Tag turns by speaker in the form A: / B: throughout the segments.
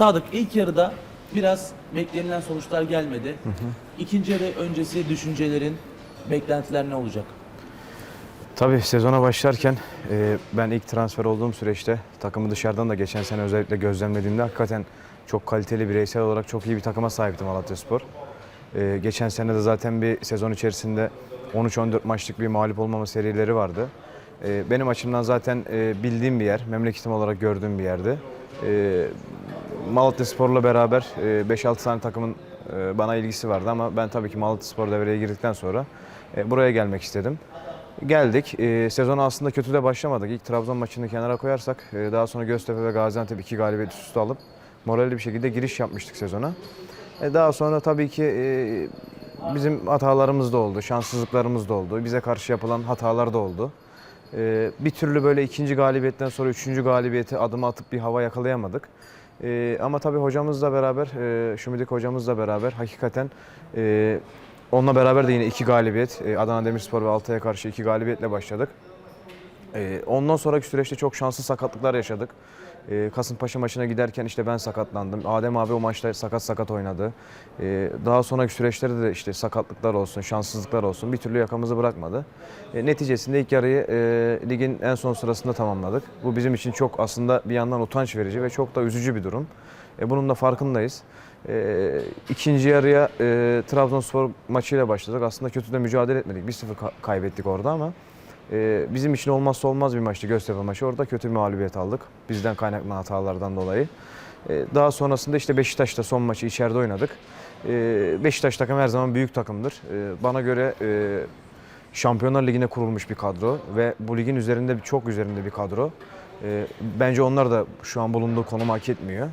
A: Sadık ilk yarıda biraz beklenilen sonuçlar gelmedi. İkinci yarı öncesi düşüncelerin, beklentiler ne olacak?
B: Tabii sezona başlarken e, ben ilk transfer olduğum süreçte takımı dışarıdan da geçen sene özellikle gözlemlediğimde hakikaten çok kaliteli bireysel olarak çok iyi bir takıma sahipti Malatyaspor. E, geçen sene de zaten bir sezon içerisinde 13-14 maçlık bir mağlup olmama serileri vardı. E, benim açımdan zaten e, bildiğim bir yer, memleketim olarak gördüğüm bir yerdi. E, Malatyaspor'la beraber e, 5-6 tane takımın e, bana ilgisi vardı ama ben tabii ki Malatyaspor devreye girdikten sonra e, buraya gelmek istedim. Geldik. E, sezona aslında kötü de başlamadık. İlk Trabzon maçını kenara koyarsak e, daha sonra Göztepe ve Gaziantep iki galibiyet üst alıp moralli bir şekilde giriş yapmıştık sezona. E, daha sonra tabii ki e, bizim hatalarımız da oldu, şanssızlıklarımız da oldu. Bize karşı yapılan hatalar da oldu. E, bir türlü böyle ikinci galibiyetten sonra üçüncü galibiyeti adım atıp bir hava yakalayamadık. E, ama tabii hocamızla beraber, e, Şumidik hocamızla beraber hakikaten e, onunla beraber de yine iki galibiyet, e, Adana Demirspor ve Altay'a karşı iki galibiyetle başladık. E, ondan sonraki süreçte çok şanslı sakatlıklar yaşadık. E, Kasımpaşa maçına giderken işte ben sakatlandım. Adem abi o maçta sakat sakat oynadı. E, daha sonraki süreçlerde de işte sakatlıklar olsun, şanssızlıklar olsun bir türlü yakamızı bırakmadı. Neticesinde ilk yarıyı e, ligin en son sırasında tamamladık. Bu bizim için çok aslında bir yandan utanç verici ve çok da üzücü bir durum. E, bunun da farkındayız. E, ikinci yarıya e, Trabzonspor maçıyla başladık. Aslında kötü de mücadele etmedik. 1-0 ka- kaybettik orada ama e, bizim için olmazsa olmaz bir maçtı Göztepe maçı. Orada kötü bir mağlubiyet aldık. Bizden kaynaklanan hatalardan dolayı. E, daha sonrasında işte Beşiktaş'ta son maçı içeride oynadık. E, Beşiktaş takım her zaman büyük takımdır. E, bana göre e, Şampiyonlar Ligi'ne kurulmuş bir kadro ve bu ligin üzerinde çok üzerinde bir kadro. Bence onlar da şu an bulunduğu konumu hak etmiyor.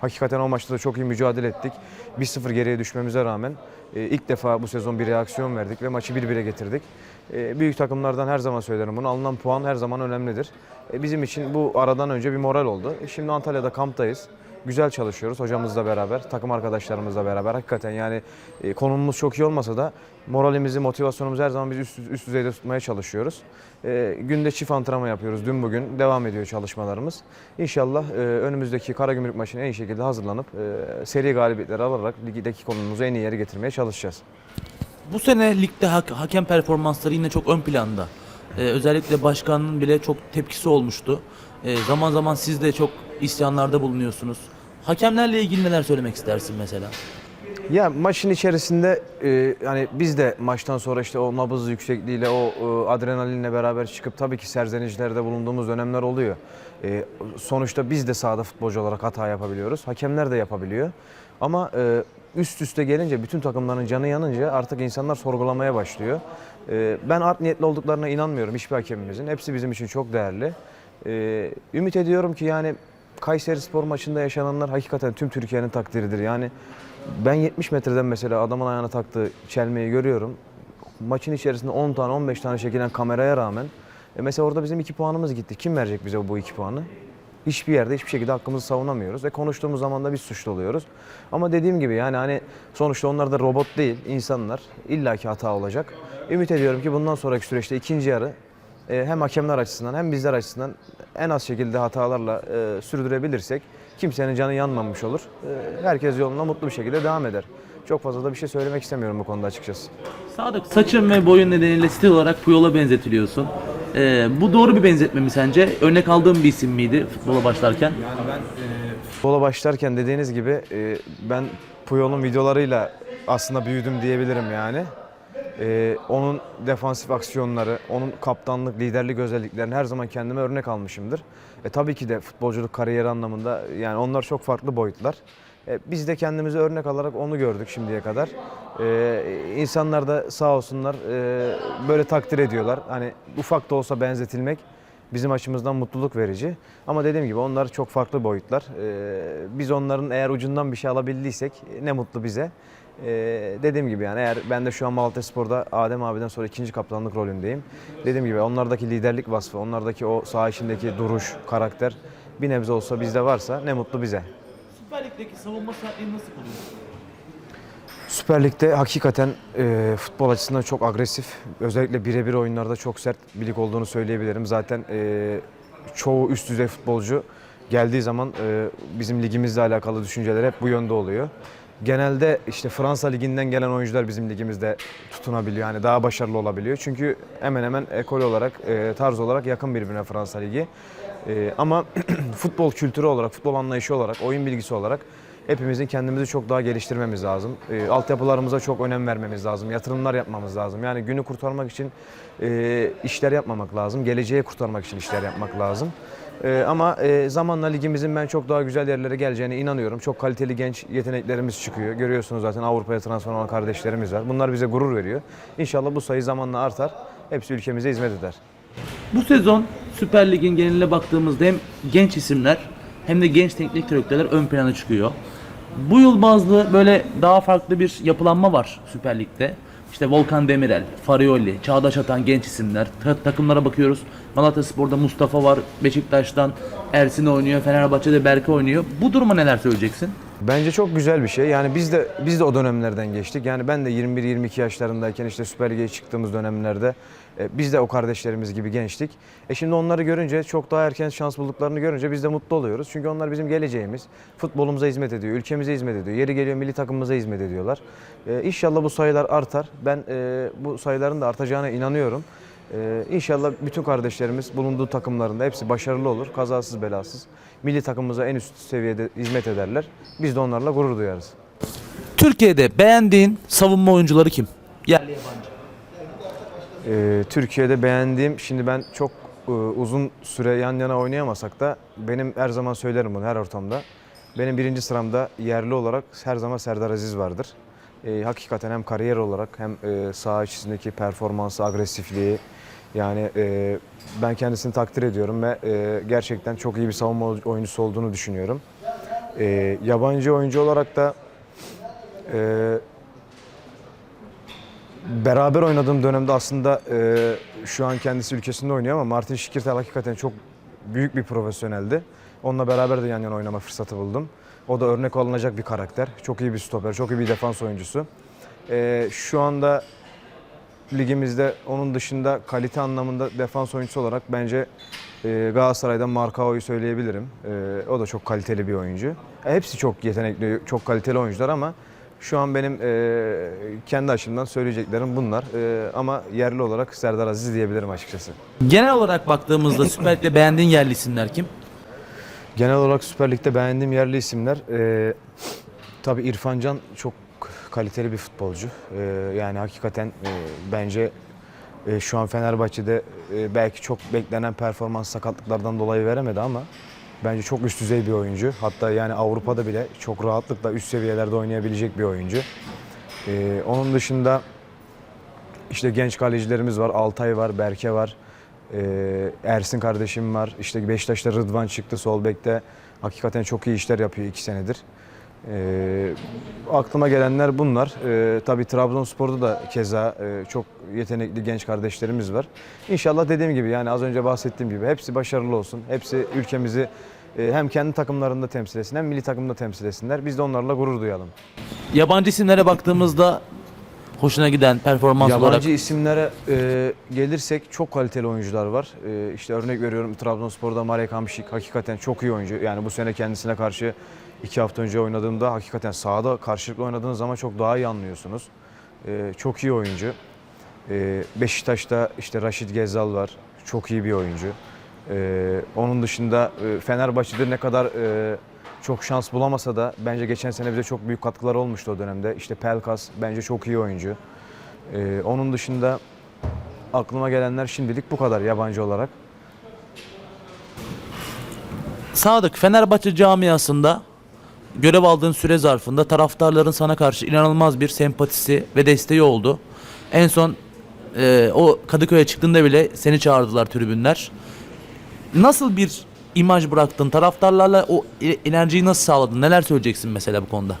B: Hakikaten o maçta da çok iyi mücadele ettik. 1-0 geriye düşmemize rağmen e, ilk defa bu sezon bir reaksiyon verdik ve maçı 1-1'e getirdik. E, büyük takımlardan her zaman söylerim bunu. Alınan puan her zaman önemlidir. E, bizim için bu aradan önce bir moral oldu. E, şimdi Antalya'da kamptayız. Güzel çalışıyoruz hocamızla beraber, takım arkadaşlarımızla beraber. Hakikaten yani e, konumumuz çok iyi olmasa da moralimizi, motivasyonumuzu her zaman biz üst, üst düzeyde tutmaya çalışıyoruz. Günde çift antrenman yapıyoruz. Dün bugün devam ediyor çalışmalarımız. İnşallah e, önümüzdeki Karagümrük maçına en iyi şekilde hazırlanıp e, seri galibiyetler alarak ligdeki konumumuzu en iyi yere getirmeye çalışacağız.
A: Bu sene ligde hak- hakem performansları yine çok ön planda. Ee, özellikle başkanın bile çok tepkisi olmuştu. Ee, zaman zaman siz de çok isyanlarda bulunuyorsunuz. Hakemlerle ilgili neler söylemek istersin mesela?
B: Ya maçın içerisinde e, hani biz de maçtan sonra işte o nabız yüksekliğiyle o e, adrenalinle beraber çıkıp tabii ki serzenişlerde bulunduğumuz dönemler oluyor. E, sonuçta biz de sahada futbolcu olarak hata yapabiliyoruz. Hakemler de yapabiliyor. Ama e, üst üste gelince bütün takımların canı yanınca artık insanlar sorgulamaya başlıyor. E, ben art niyetli olduklarına inanmıyorum hiçbir hakemimizin. Hepsi bizim için çok değerli. E, ümit ediyorum ki yani Kayseri Spor maçında yaşananlar hakikaten tüm Türkiye'nin takdiridir. Yani ben 70 metreden mesela adamın ayağına taktığı çelmeyi görüyorum. Maçın içerisinde 10 tane 15 tane çekilen kameraya rağmen e mesela orada bizim 2 puanımız gitti. Kim verecek bize bu 2 puanı? Hiçbir yerde hiçbir şekilde hakkımızı savunamıyoruz. E konuştuğumuz zaman da biz suçlu oluyoruz. Ama dediğim gibi yani hani sonuçta onlar da robot değil, insanlar. İlla ki hata olacak. Ümit ediyorum ki bundan sonraki süreçte ikinci yarı e, hem hakemler açısından hem bizler açısından en az şekilde hatalarla e, sürdürebilirsek kimsenin canı yanmamış olur. E, herkes yoluna mutlu bir şekilde devam eder. Çok fazla da bir şey söylemek istemiyorum bu konuda açıkçası.
A: Sadık saçın ve boyun nedeniyle stil olarak Puyol'a benzetiliyorsun. Ee, bu doğru bir benzetme mi sence? Örnek aldığın bir isim miydi futbola başlarken?
B: Yani ben futbola başlarken dediğiniz gibi e, ben Puyol'un videolarıyla aslında büyüdüm diyebilirim yani. E, onun defansif aksiyonları, onun kaptanlık, liderlik özelliklerini her zaman kendime örnek almışımdır. E, tabii ki de futbolculuk kariyeri anlamında yani onlar çok farklı boyutlar. E, biz de kendimize örnek alarak onu gördük şimdiye kadar. E, insanlar da sağ olsunlar e, böyle takdir ediyorlar. Hani ufak da olsa benzetilmek bizim açımızdan mutluluk verici. Ama dediğim gibi onlar çok farklı boyutlar. Ee, biz onların eğer ucundan bir şey alabildiysek ne mutlu bize. Ee, dediğim gibi yani eğer ben de şu an Malatya Spor'da Adem abiden sonra ikinci kaptanlık rolündeyim. Dediğim gibi onlardaki liderlik vasfı, onlardaki o saha içindeki duruş, karakter bir nebze olsa bizde varsa ne mutlu bize.
A: Süper Lig'deki savunma saatliğini nasıl buluyorsun?
B: Süper Lig'de hakikaten e, futbol açısından çok agresif. Özellikle birebir oyunlarda çok sert bir lig olduğunu söyleyebilirim. Zaten e, çoğu üst düzey futbolcu geldiği zaman e, bizim ligimizle alakalı düşünceler hep bu yönde oluyor. Genelde işte Fransa liginden gelen oyuncular bizim ligimizde tutunabiliyor. Yani daha başarılı olabiliyor. Çünkü hemen hemen ekol olarak, e, tarz olarak yakın birbirine Fransa ligi. E, ama futbol kültürü olarak, futbol anlayışı olarak, oyun bilgisi olarak hepimizin kendimizi çok daha geliştirmemiz lazım. E, altyapılarımıza çok önem vermemiz lazım. Yatırımlar yapmamız lazım. Yani günü kurtarmak için e, işler yapmamak lazım. Geleceği kurtarmak için işler yapmak lazım. E, ama e, zamanla ligimizin ben çok daha güzel yerlere geleceğine inanıyorum. Çok kaliteli genç yeteneklerimiz çıkıyor. Görüyorsunuz zaten Avrupa'ya transfer olan kardeşlerimiz var. Bunlar bize gurur veriyor. İnşallah bu sayı zamanla artar. Hepsi ülkemize hizmet eder.
A: Bu sezon Süper Lig'in geneline baktığımızda hem genç isimler hem de genç teknik direktörler ön plana çıkıyor. Bu yıl bazlı böyle daha farklı bir yapılanma var Süper Lig'de. İşte Volkan Demirel, Farioli, Çağdaş Atan genç isimler. Ta- takımlara bakıyoruz. Malatyaspor'da Mustafa var, Beşiktaş'tan Ersin oynuyor, Fenerbahçe'de Berke oynuyor. Bu duruma neler söyleyeceksin?
B: Bence çok güzel bir şey. Yani biz de biz de o dönemlerden geçtik. Yani ben de 21-22 yaşlarındayken işte Süper Lig'e çıktığımız dönemlerde biz de o kardeşlerimiz gibi gençtik. E şimdi onları görünce çok daha erken şans bulduklarını görünce biz de mutlu oluyoruz. Çünkü onlar bizim geleceğimiz. Futbolumuza hizmet ediyor, ülkemize hizmet ediyor. Yeri geliyor milli takımımıza hizmet ediyorlar. E, inşallah bu sayılar artar. Ben e, bu sayıların da artacağına inanıyorum. Ee, inşallah bütün kardeşlerimiz bulunduğu takımlarında hepsi başarılı olur, kazasız belasız. Milli takımımıza en üst seviyede hizmet ederler. Biz de onlarla gurur duyarız.
A: Türkiye'de beğendiğin savunma oyuncuları kim? Yerli yabancı.
B: Ee, Türkiye'de beğendiğim, şimdi ben çok e, uzun süre yan yana oynayamasak da benim her zaman söylerim bunu her ortamda. Benim birinci sıramda yerli olarak her zaman Serdar Aziz vardır. Ee, hakikaten hem kariyer olarak hem e, saha içindeki performansı, agresifliği yani e, ben kendisini takdir ediyorum ve e, gerçekten çok iyi bir savunma oyuncusu olduğunu düşünüyorum. E, yabancı oyuncu olarak da e, beraber oynadığım dönemde aslında e, şu an kendisi ülkesinde oynuyor ama Martin Şikirtel hakikaten çok büyük bir profesyoneldi. Onunla beraber de yan yana oynama fırsatı buldum. O da örnek alınacak bir karakter. Çok iyi bir stoper, çok iyi bir defans oyuncusu. E, şu anda ligimizde onun dışında kalite anlamında defans oyuncusu olarak bence e, Galatasaray'dan Markao'yu söyleyebilirim. E, o da çok kaliteli bir oyuncu. E, hepsi çok yetenekli, çok kaliteli oyuncular ama şu an benim e, kendi açımdan söyleyeceklerim bunlar. E, ama yerli olarak Serdar Aziz diyebilirim açıkçası.
A: Genel olarak baktığımızda Süper Lig'de beğendiğin yerli isimler kim?
B: Genel olarak Süper Lig'de beğendiğim yerli isimler e, tabii İrfan Can çok kaliteli bir futbolcu. E, yani hakikaten e, bence e, şu an Fenerbahçe'de e, belki çok beklenen performans sakatlıklardan dolayı veremedi ama bence çok üst düzey bir oyuncu. Hatta yani Avrupa'da bile çok rahatlıkla üst seviyelerde oynayabilecek bir oyuncu. E, onun dışında işte genç kalecilerimiz var. Altay var, Berke var. Ee, Ersin kardeşim var. İşte Beşiktaş'ta Rıdvan çıktı sol bekte. Hakikaten çok iyi işler yapıyor iki senedir. Ee, aklıma gelenler bunlar. Ee, tabii Trabzonspor'da da keza e, çok yetenekli genç kardeşlerimiz var. İnşallah dediğim gibi yani az önce bahsettiğim gibi hepsi başarılı olsun. Hepsi ülkemizi e, hem kendi takımlarında temsil etsin hem milli takımda temsil etsinler. Biz de onlarla gurur duyalım.
A: Yabancı isimlere baktığımızda hoşuna giden performans
B: Yabancı
A: olarak
B: isimlere e, gelirsek çok kaliteli oyuncular var. E, işte örnek veriyorum Trabzonspor'da Marek Hamšík hakikaten çok iyi oyuncu. Yani bu sene kendisine karşı iki hafta önce oynadığımda hakikaten sahada karşılıklı oynadığınız zaman çok daha iyi anlıyorsunuz. E, çok iyi oyuncu. E, Beşiktaş'ta işte Raşit Gezal var. Çok iyi bir oyuncu. E, onun dışında e, Fenerbahçe'de ne kadar e, çok şans bulamasa da bence geçen sene bize çok büyük katkıları olmuştu o dönemde. İşte Pelkas bence çok iyi oyuncu. Ee, onun dışında aklıma gelenler şimdilik bu kadar yabancı olarak.
A: Sadık Fenerbahçe camiasında görev aldığın süre zarfında taraftarların sana karşı inanılmaz bir sempatisi ve desteği oldu. En son e, o Kadıköy'e çıktığında bile seni çağırdılar tribünler. Nasıl bir imaj bıraktın? Taraftarlarla o e- enerjiyi nasıl sağladın? Neler söyleyeceksin mesela bu konuda?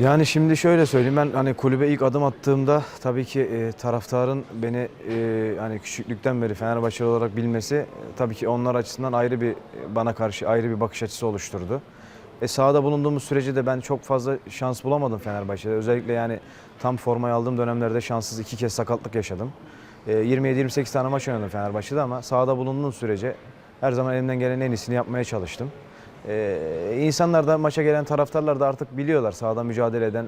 B: Yani şimdi şöyle söyleyeyim ben hani kulübe ilk adım attığımda tabii ki e, taraftarın beni e, hani küçüklükten beri Fenerbahçeli olarak bilmesi tabii ki onlar açısından ayrı bir bana karşı ayrı bir bakış açısı oluşturdu. E sahada bulunduğumuz sürece de ben çok fazla şans bulamadım Fenerbahçe'de. Özellikle yani tam formayı aldığım dönemlerde şanssız iki kez sakatlık yaşadım. E, 27-28 tane maç oynadım Fenerbahçe'de ama sahada bulunduğum sürece her zaman elimden gelen en iyisini yapmaya çalıştım. E, insanlar da maça gelen taraftarlar da artık biliyorlar sahada mücadele eden,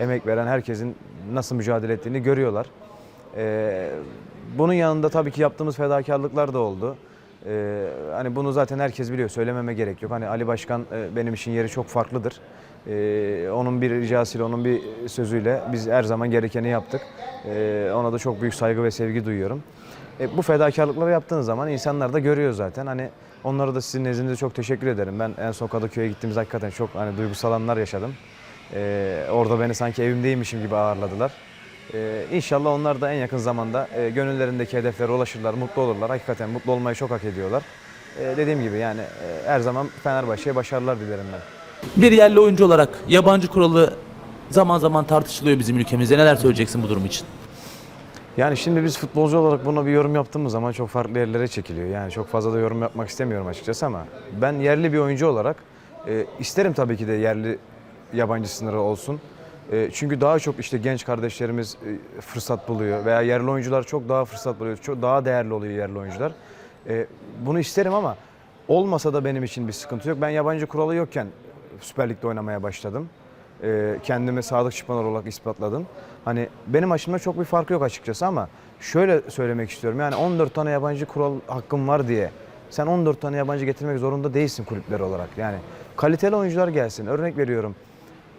B: emek veren herkesin nasıl mücadele ettiğini görüyorlar. E, bunun yanında tabii ki yaptığımız fedakarlıklar da oldu. E, hani bunu zaten herkes biliyor, söylememe gerek yok. Hani Ali Başkan e, benim için yeri çok farklıdır. E, onun bir ricasıyla, onun bir sözüyle biz her zaman gerekeni yaptık. E, ona da çok büyük saygı ve sevgi duyuyorum. E, bu fedakarlıkları yaptığınız zaman insanlar da görüyor zaten. Hani onlara da sizin nezdinizde çok teşekkür ederim. Ben en son Kadıköy'e gittiğimizde hakikaten çok hani duygusal anlar yaşadım. E, orada beni sanki evimdeymişim gibi ağırladılar. E, inşallah onlar da en yakın zamanda e, gönüllerindeki hedeflere ulaşırlar, mutlu olurlar. Hakikaten mutlu olmayı çok hak ediyorlar. E, dediğim gibi yani e, her zaman Fenerbahçe'ye başarılar dilerim ben.
A: Bir yerli oyuncu olarak yabancı kuralı zaman zaman tartışılıyor bizim ülkemizde. Neler söyleyeceksin bu durum için?
B: Yani şimdi biz futbolcu olarak buna bir yorum yaptığımız zaman çok farklı yerlere çekiliyor. Yani çok fazla da yorum yapmak istemiyorum açıkçası ama ben yerli bir oyuncu olarak e, isterim tabii ki de yerli yabancı sınırı olsun. E, çünkü daha çok işte genç kardeşlerimiz e, fırsat buluyor veya yerli oyuncular çok daha fırsat buluyor. Çok daha değerli oluyor yerli oyuncular. E, bunu isterim ama olmasa da benim için bir sıkıntı yok. Ben yabancı kuralı yokken Süper Lig'de oynamaya başladım. Ee, kendimi sadık çıkmalar olarak ispatladım. Hani benim açımdan çok bir farkı yok açıkçası ama şöyle söylemek istiyorum. Yani 14 tane yabancı kural hakkım var diye sen 14 tane yabancı getirmek zorunda değilsin kulüpler olarak. Yani kaliteli oyuncular gelsin. Örnek veriyorum.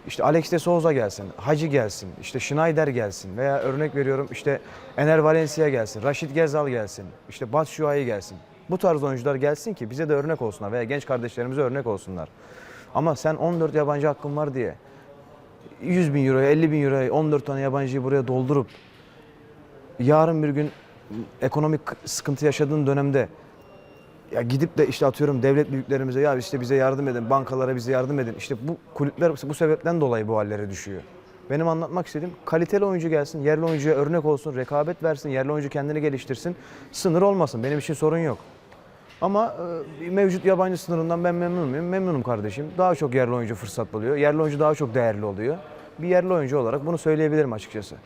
B: İşte Alex de Souza gelsin, Hacı gelsin, işte Schneider gelsin veya örnek veriyorum işte Ener Valencia gelsin, Raşit Gezal gelsin, işte Batshuayi gelsin. Bu tarz oyuncular gelsin ki bize de örnek olsunlar veya genç kardeşlerimize örnek olsunlar. Ama sen 14 yabancı hakkın var diye 100 bin euroya, 50 bin euroya 14 tane yabancıyı buraya doldurup yarın bir gün ekonomik sıkıntı yaşadığın dönemde ya gidip de işte atıyorum devlet büyüklerimize ya işte bize yardım edin, bankalara bize yardım edin. İşte bu kulüpler bu sebepten dolayı bu hallere düşüyor. Benim anlatmak istediğim kaliteli oyuncu gelsin, yerli oyuncuya örnek olsun, rekabet versin, yerli oyuncu kendini geliştirsin. Sınır olmasın. Benim için sorun yok. Ama e, mevcut yabancı sınırından ben memnun muyum? Memnunum kardeşim. Daha çok yerli oyuncu fırsat buluyor. Yerli oyuncu daha çok değerli oluyor. Bir yerli oyuncu olarak bunu söyleyebilirim açıkçası.